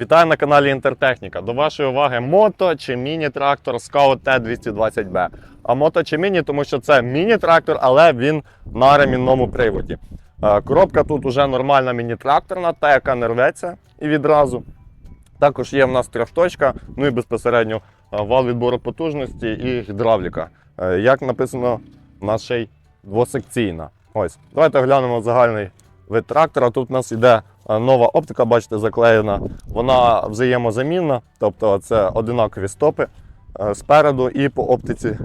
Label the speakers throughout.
Speaker 1: Вітаю на каналі Інтертехніка. До вашої уваги мото чи міні-трактор Scout T220B. А мото чи міні, тому що це міні-трактор, але він на ремінному приводі. Е, Коробка тут уже нормальна міні-тракторна, та яка не рветься і відразу. Також є в нас трьохточка, ну і безпосередньо е, вал відбору потужності і гідравліка. Е, Як написано, нас двосекційна. Ось, давайте глянемо загальний вид трактора. Тут у нас йде е, нова оптика, бачите, заклеєна. Вона взаємозамінна, тобто це одинакові стопи е, спереду і по оптиці.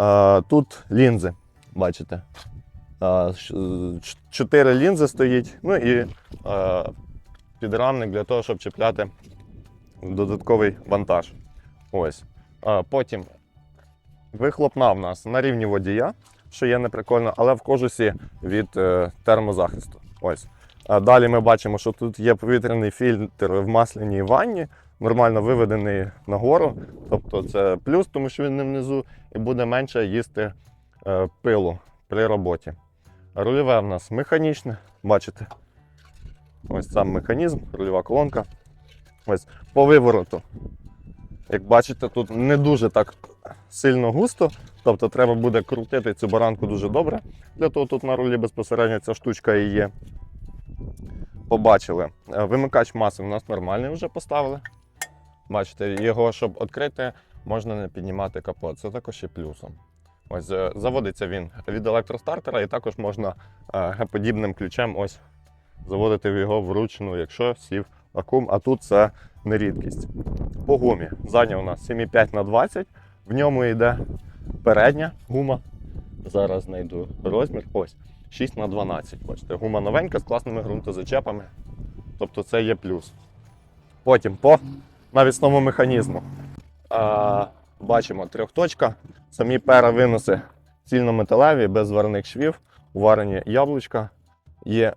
Speaker 1: Е, Тут лінзи, бачите. Е, Чотири лінзи стоїть, ну і підрамник для того, щоб чіпляти додатковий вантаж. Ось. Потім вихлопна в нас на рівні водія, що є неприкольно, але в кожусі від термозахисту. Ось. Далі ми бачимо, що тут є повітряний фільтр в масляній ванні, нормально виведений нагору. Тобто це плюс, тому що він не внизу, і буде менше їсти е, пилу при роботі. Рульове в нас механічне, бачите. Ось сам механізм, рульова колонка. Ось по вивороту. Як бачите, тут не дуже так сильно густо, тобто треба буде крутити цю баранку дуже добре. Для того тут на рулі безпосередньо ця штучка і є. Побачили. Е, Вимикач маси у нас нормальний вже поставили. Бачите, його, щоб відкрити, можна не піднімати капот. Це також є плюсом. Ось е, заводиться він від електростартера, і також можна е, Г-подібним ключем ось заводити його вручну, якщо сів акум, а тут це не рідкість. По гумі. Задня у нас 7,5 на 20 в ньому йде передня гума. Зараз знайду розмір. Ось 6 на 12. Бачите, гума новенька з класними ґрунтозачепами. Тобто це є плюс. Потім по навісному механізму. А, бачимо трьохточка. Самі перевиноси цільнометалеві, без зварних швів, уварені яблучка. Є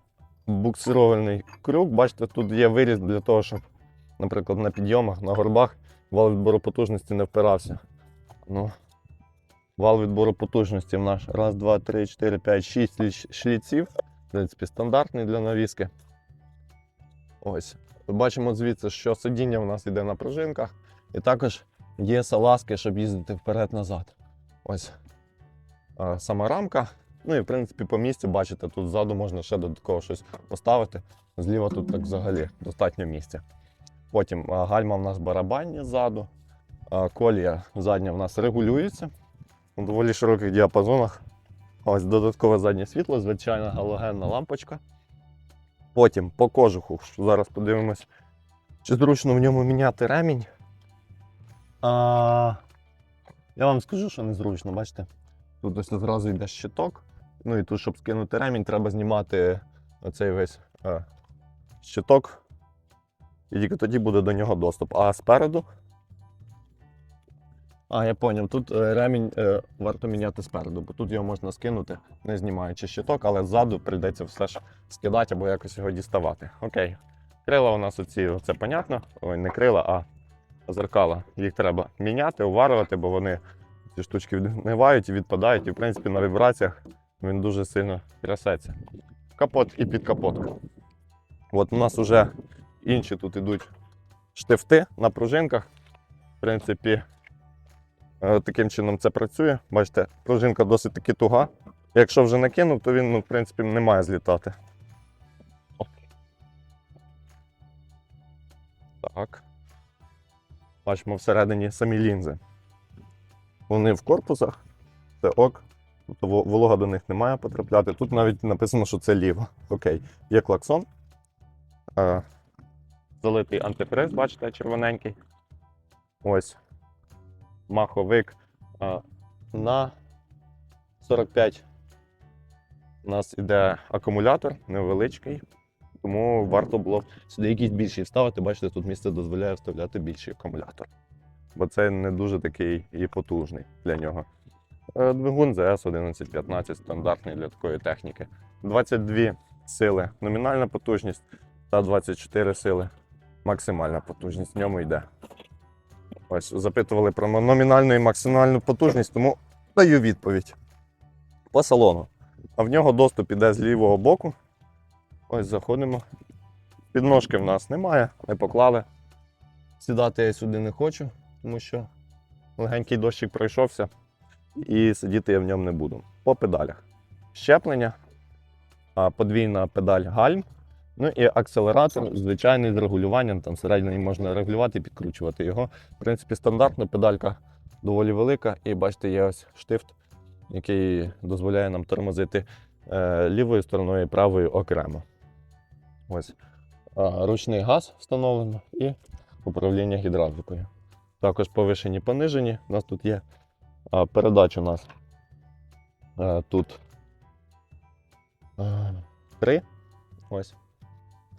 Speaker 1: буксирований крюк. Бачите, тут є виріз для того, щоб, наприклад, на підйомах, на горбах вал відбору потужності не впирався. Ну, вал відбору потужності в наш. Раз, два, три, чотири, п'ять, шість ліч- шліців. В принципі, стандартний для навіски. Ось. Бачимо звідси, що сидіння у нас йде на пружинках. І також є салазки, щоб їздити вперед-назад. Ось сама рамка. Ну і в принципі по місці, бачите, тут ззаду можна ще додатково щось поставити. Зліва тут так взагалі достатньо місця. Потім гальма в нас барабанні ззаду. Колія задня в нас регулюється у доволі широких діапазонах. Ось додаткове заднє світло, звичайна галогенна лампочка. Потім по кожуху, зараз подивимось, чи зручно в ньому міняти ремінь. А, я вам скажу, що незручно, бачите? Тут ось одразу йде щиток. Ну і тут, щоб скинути ремінь, треба знімати оцей весь е, щиток. І тільки тоді буде до нього доступ. А спереду. А, я поняв, тут е, ремінь е, варто міняти спереду, бо тут його можна скинути, не знімаючи щиток, але ззаду прийдеться все ж скидати або якось його діставати. Окей. Крила у нас оці, це понятно. Ой, не крила, а зеркала. Їх треба міняти, уварювати, бо вони ці штучки відгнивають і відпадають, і в принципі на вібраціях він дуже сильно трясеться. Капот і підкапотка. От у нас вже інші тут йдуть штифти на пружинках. В принципі, таким чином це працює. Бачите, пружинка досить таки туга. Якщо вже накинув, то він, ну, в принципі, не має злітати. О. Так. Бачимо всередині самі лінзи. Вони в корпусах, це ок. Тобто волога до них не має потрапляти. Тут навіть написано, що це ліво. Окей. Є клаксон. Е, залитий антифриз, бачите, червоненький. Ось. Маховик на 45. У нас іде акумулятор невеличкий, тому варто було сюди якийсь більший вставити. Бачите, тут місце дозволяє вставляти більший акумулятор. Бо це не дуже такий і потужний для нього. Е, Двигун ZS 1115 стандартний для такої техніки. 22 сили номінальна потужність та 24 сили максимальна потужність. В ньому йде. Ось запитували про номінальну і максимальну потужність, тому даю відповідь. По салону. А в нього доступ іде з лівого боку. Ось заходимо. Підножки в нас немає, не поклали. Сідати я сюди не хочу, тому що легенький дощик пройшовся і сидіти я в ньому не буду. По педалях. Щеплення, подвійна педаль гальм, ну і акселератор, звичайний з регулюванням, там середньої можна регулювати і підкручувати його. В принципі, стандартна педалька доволі велика, і бачите, є ось штифт, який дозволяє нам тормозити е, лівою стороною і правою окремо. Ось ручний газ встановлено і управління гідравлікою. Також повишені понижені. У нас тут є передач у нас а, тут а, 3. Ось.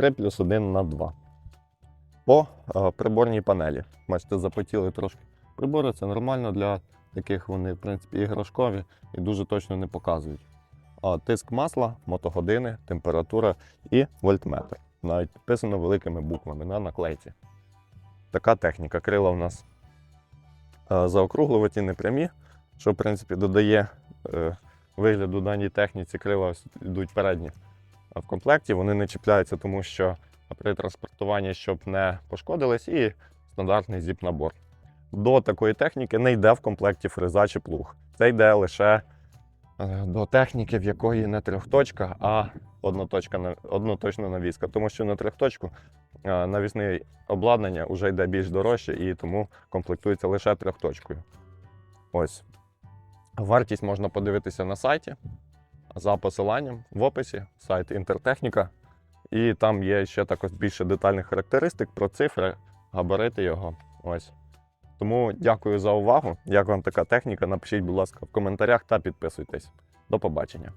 Speaker 1: 3 плюс 1 на 2. По а, приборній панелі. Бачите, запотіли трошки прибори. Це нормально для таких вони, в принципі, іграшкові і дуже точно не показують. А, тиск масла, мотогодини, температура і вольтметр. Навіть підписано великими буквами на наклейці. Така техніка. Крила у нас е, заокруглюваті, непрямі, що в принципі додає е, вигляду даній техніці. Крила ось йдуть передні в комплекті. Вони не чіпляються, тому що при транспортуванні, щоб не пошкодились, і стандартний зіп-набор. До такої техніки не йде в комплекті фреза чи плуг. Це йде лише е, до техніки, в якої не трьохточка, а одноточка, одноточна навіска. Тому що на трьохточку е, навісне обладнання вже йде більш дорожче і тому комплектується лише трьохточкою. Ось. Вартість можна подивитися на сайті за посиланням в описі, сайт Інтертехніка. І там є ще також більше детальних характеристик про цифри, габарити його. Ось. Тому дякую за увагу. Як вам така техніка? Напишіть, будь ласка, в коментарях та підписуйтесь. До побачення.